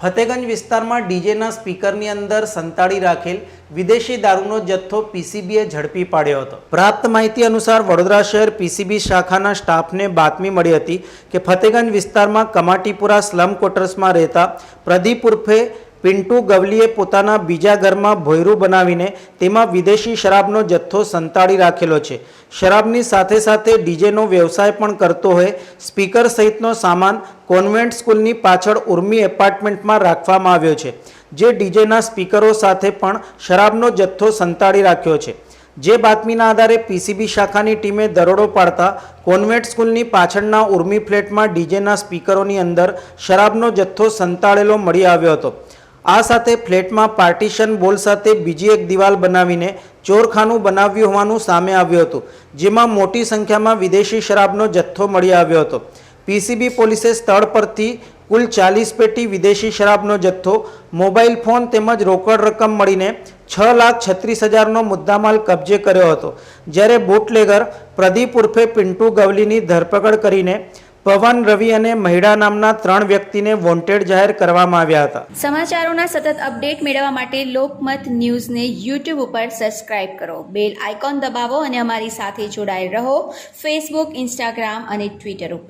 ફતેગંજ વિસ્તારમાં ડીજેના સ્પીકરની અંદર સંતાડી રાખેલ વિદેશી દારૂનો જથ્થો પીસીબીએ ઝડપી પાડ્યો હતો. પ્રાપ્ત માહિતી અનુસાર વડોદરા શહેર પીસીબી શાખાના સ્ટાફને બાતમી મળી હતી કે ફતેગંજ વિસ્તારમાં કમાટીપુરા સ્લમ ક્વાર્ટર્સમાં રહેતા પ્રદીપ ઉર્ફે પિન્ટુ ગવલીએ પોતાના બીજા ઘરમાં ભોયરું બનાવીને તેમાં વિદેશી શરાબનો જથ્થો સંતાડી રાખેલો છે. શરાબની સાથે સાથે ડીજેનો વ્યવસાય પણ કરતો હોય, સ્પીકર સહિતનો સામાન કોન્વેન્ટ સ્કૂલની પાછળ ઉર્મી એપાર્ટમેન્ટમાં રાખવામાં આવ્યો છે, જે ડીજેના સ્પીકરો સાથે પણ શરાબનો જથ્થો સંતાડી રાખ્યો છે. જે બાતમીના આધારે પીસીબી શાખાની ટીમે દરોડો પાડતા કોન્વેન્ટ સ્કૂલની પાછળના ઉર્મી ફ્લેટમાં ડીજેના સ્પીકરોની અંદર શરાબનો જથ્થો સંતાડેલો મળી આવ્યો હતો. આ સાથે ફ્લેટમાં પાર્ટીશન બોલ સાથે બીજી એક દિવાલ બનાવીને ચોરખાનું બનાવ્યું હોવાનું સામે આવ્યું હતું, જેમાં મોટી સંખ્યામાં વિદેશી શરાબનો જથ્થો મળી આવ્યો હતો. પીસીબી પોલીસે સ્થળ પરથી કુલ ચાલીસ પેટી વિદેશી શરાબનો જથ્થો, મોબાઈલ ફોન તેમજ રોકડ રકમ મળીને છ લાખ છત્રીસ હજારનો મુદ્દામાલ કબજે કર્યો હતો. જ્યારે બુટલેગર પ્રદીપ ઉર્ફે પિન્ટુ ગવલીની ધરપકડ કરીને પવન, રવિ અને મહિડા નામના ત્રણ વ્યક્તિને વોન્ટેડ જાહેર કરવામાં આવ્યા હતા. સમાચારોના સતત અપડેટ મેળવવા માટે લોકમત ન્યૂઝને યુટ્યુબ ઉપર સબસ્ક્રાઇબ કરો. બેલ આઇકોન દબાવો અને અમારી સાથે જોડાયેલ રહો. ફેસબુક ઇન્સ્ટાગ્રામ અને ટ્વિટર ઉપર.